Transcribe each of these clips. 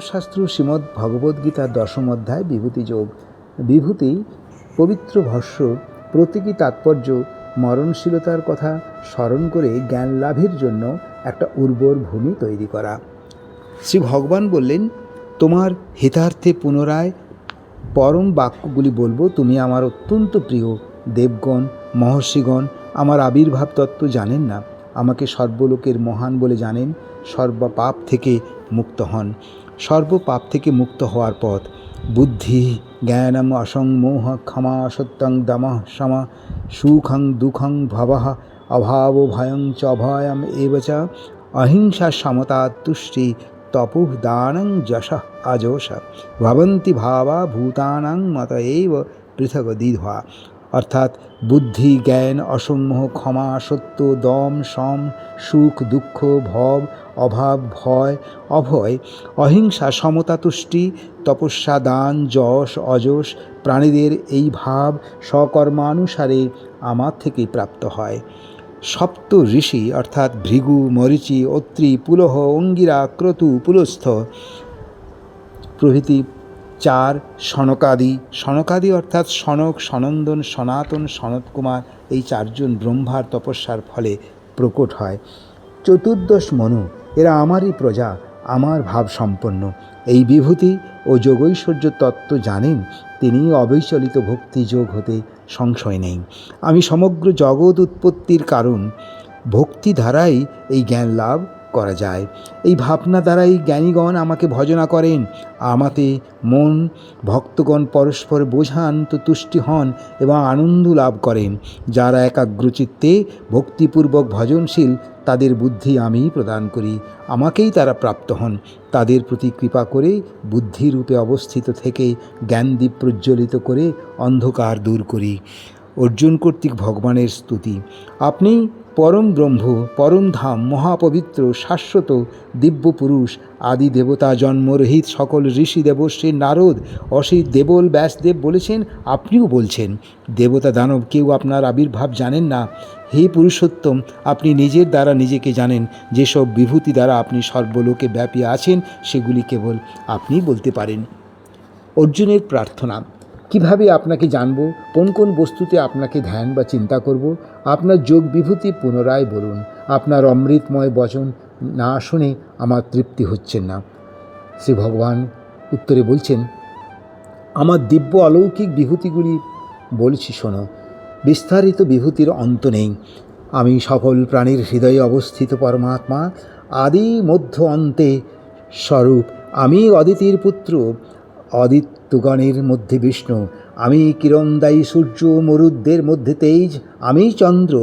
শাস্ত্র শ্রীমদ্ ভগবদ্গীতার দশম অধ্যায়, বিভূতি যোগ। বিভূতি, পবিত্র ভস্য, প্রতীকী তাৎপর্য, মরণশীলতার কথা স্মরণ করে জ্ঞান লাভের জন্য একটা উর্বর ভূমি তৈরি করা। শ্রী ভগবান বললেন, তোমার হিতার্থে পুনরায় পরম বাক্যগুলি বলব। তুমি আমার অত্যন্ত প্রিয়। দেবগণ, মহর্ষিগণ, আমার আবির্ভাব তত্ত্ব জানেন না। আমাকে সর্বলোকের মহান বলে জানেন। সর্বপাপ থেকে মুক্ত হন। সর্বপাপ থেকে মুক্ত হওয়ার পথ। বুদ্ধি, জ্ঞানম অসংমোহ ক্ষমা সত্যং দমঃ সমা সুখং দুঃখং ভবঃ অভাব ভয়ং চ অভয়ম এব অহিংসা সমতা তুষ্টি তপুঃ দানং যশ আজোষ। ভবন্তি ভাবা ভূতানাং মত এব পৃথক দ্বিধা। অর্থাৎ বুদ্ধি, জ্ঞান, অসম্মোহ, ক্ষমা, সত্য, দম, সম, সুখ, দুঃখ, ভব, অভাব, ভয়, অভয়, অহিংসা, সমতা, তুষ্টি, তপস্যা, দান, যশ, অযশ, প্রাণীদের এই ভাব স্বকর্মানুসারে আমার থেকেই প্রাপ্ত হয়। সপ্ত ঋষি অর্থাৎ ভৃগু, মরিচি, অত্রি, পুলহ, অঙ্গিরা, ক্রতু, পুলস্থ প্রভৃতি চার, সনকাদি। সনকাদি অর্থাৎ সনক, সনন্দন, সনাতন সনত কুমার এই চারজন ব্রহ্মার তপস্যার ফলে প্রকট হয়। চতুর্দশ মনু, এরা আমারই প্রজা, আমার ভাব সম্পন্ন। এই বিভূতি ও যোগৈশ্বর্য তত্ত্ব জানেন, তিনি অবিচলিত ভক্তি যোগ হতে সংশয় নেই। আমি সমগ্র জগৎ উৎপত্তির কারণ ভক্তি দ্বারাই এই জ্ঞান লাভ করা যায়। এই ভাবনা দ্বারাই জ্ঞানীগণ আমাকে ভজনা করেন। আমাতে মন, ভক্তগণ পরস্পর বোঝান, তো তুষ্টি হন এবং আনন্দ লাভ করেন। যারা একাগ্রচিত্তে, ভক্তিপূর্বক ভজনশীল, তাদের বুদ্ধি আমিই প্রদান করি। আমাকেই তারা প্রাপ্ত হন। তাদের প্রতি কৃপা করে, বুদ্ধিরূপে অবস্থিত থেকে জ্ঞানদীপ প্রজ্বলিত করে অন্ধকার দূর করি। অর্জুন কর্তৃক ভগবানের স্তুতি। আপনি পরম ব্রহ্ম, পরম ধাম, মহাপবিত্র, শাশ্বত দিব্য পুরুষ আদি দেবতা জন্মরহিত সকল ঋষি দেবশ্রী নারদ, অসিত দেবল, ব্যাসদেব বলেছেন, আপনিও বলছেন। দেবতা দানব কেউ আপনার আবির্ভাব জানেন না। হে পুরুষোত্তম, আপনি নিজের দ্বারা নিজেকে জানেন, যেসব বিভূতি দ্বারা আপনি সর্বলোকে ব্যাপী আছেন, সেগুলি কেবল আপনিই বলতে পারেন। অর্জুনের প্রার্থনা। কীভাবে আপনাকে জানব? কোন কোন বস্তুতে আপনাকে ধ্যান বা চিন্তা করব? আপনার যোগ বিভূতি পুনরায় বলুন। আপনার অমৃতময় বচন না শুনে আমার তৃপ্তি হচ্ছেন না। শ্রী ভগবান উত্তরে বলছেন, আমার দিব্য অলৌকিক বিভূতিগুলি বলছি শোনো। বিস্তারিত বিভূতির অন্ত নেই। আমি সকল প্রাণীর হৃদয়ে অবস্থিত পরমাত্মা। আদি মধ্য অন্তে স্বরূপ। আমি অদিতির পুত্র। অদিত্যগণের মধ্যে বিষ্ণু, আমি কিরণদায়ী সূর্য, মরুদ্দের মধ্যে তেজ, আমি চন্দ্র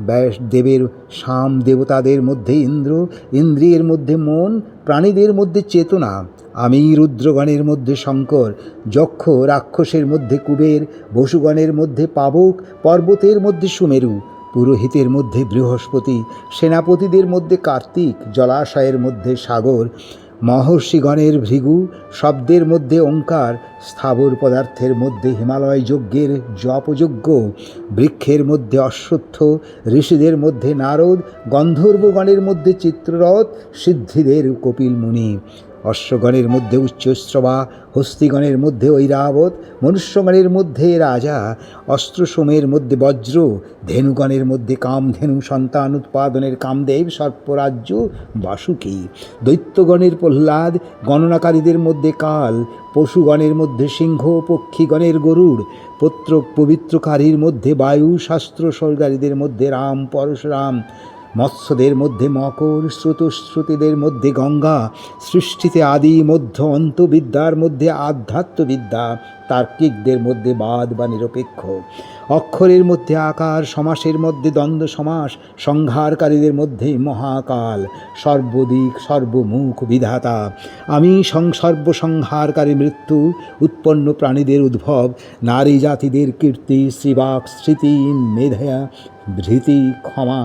ব্যাস দেবের শাম দেবতাদের মধ্যে ইন্দ্র, ইন্দ্রিয়ের মধ্যে মন, প্রাণীদের মধ্যে চেতনা, আমি রুদ্রগণের মধ্যে শঙ্কর, যক্ষ, রাক্ষসের মধ্যে কুবের, বসুগণের মধ্যে পাবক, পর্বতের মধ্যে সুমেরু, পুরোহিতের মধ্যে বৃহস্পতি, সেনাপতিদের মধ্যে কার্তিক, জলাশয়ের মধ্যে সাগর মহর্ষিগণের ভৃগু শব্দের মধ্যে ওঙ্কার, স্থাবর পদার্থের মধ্যে হিমালয় যজ্ঞের জপযজ্ঞ, বৃক্ষের মধ্যে অশ্বত্থ, ঋষিদের মধ্যে নারদ, গন্ধর্বগণের মধ্যে চিত্ররথ, সিদ্ধিদের কপিল মুনি। অশ্বগণের মধ্যে উচ্চশ্রবা হস্তিগণের মধ্যে ঐরাবত, মনুষ্যগণের মধ্যে রাজা, অস্ত্রসমের মধ্যে বজ্র, ধেনুগণের মধ্যে কামধেনু, সন্তান উৎপাদনের কামদেব, সর্পরাজ্য, বাসুকী, দৈত্যগণের প্রহ্লাদ, গণনাকারীদের মধ্যে কাল, পশুগণের মধ্যে সিংহ, পক্ষীগণের গরুড় পত্র পবিত্রকারীর মধ্যে বায়ু শাস্ত্র স্বর্গারীদের মধ্যে রাম, পরশুরাম মৎস্যদের মধ্যে মকর, স্রোতস্রোতীদের মধ্যে গঙ্গা, সৃষ্টিতে আদি, মধ্য অন্তবিদ্যার মধ্যে আধ্যাত্মবিদ্যা, তার্কিকদের মধ্যে বাদ বা নিরপেক্ষ, অক্ষরের মধ্যে আকার, সমাসের মধ্যে দ্বন্দ্ব, সমাস, সংহারকারীদের মধ্যে মহাকাল, সর্বদিক, সর্বমুখ বিধাতা, আমি সর্বসংহারকারী মৃত্যু, উৎপন্ন প্রাণীদের উদ্ভব, নারী জাতিদের কীর্তি, শ্রীবাক, স্মৃতি, মেধা ধৃতি ক্ষমা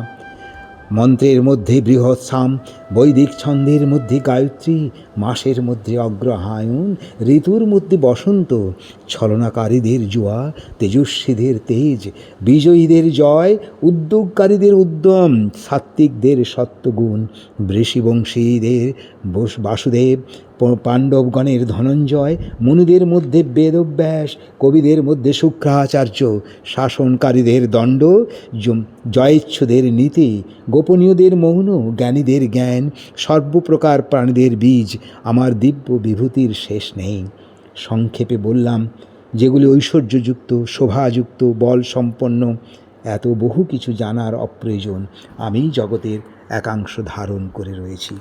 মন্ত্রের মধ্যে বৃহৎসাম, বৈদিক ছন্দের মধ্যে গায়ত্রী, মাসের মধ্যে অগ্রহায়ণ, ঋতুর মধ্যে বসন্ত, ছলনাকারীদের জুয়া, তেজস্বীদের তেজ, বিজয়ীদের জয়, উদ্যোগকারীদের উদ্যম, সাত্ত্বিকদের সত্যগুণ বৃষিবংশীদের বস- বাসুদেব পাণ্ডবগণের ধনঞ্জয়, মুনিদের মধ্যে বেদব্যাস, কবিদের মধ্যে শুক্রাচার্য, শাসনকারীদের দণ্ড জয়েচ্ছুদের নীতি, গোপনীয়দের মৌন, জ্ঞানীদের জ্ঞান, সর্বপ্রকার প্রাণীদের বীজ, আমার দিব্য বিভূতির শেষ নেই। সংক্ষেপে বললাম, যেগুলি ঐশ্বর্যযুক্ত, শোভাযুক্ত, বল সম্পন্ন, এত বহু কিছু জানার অপ্রয়োজন আমি জগতের একাংশ ধারণ করে রয়েছি।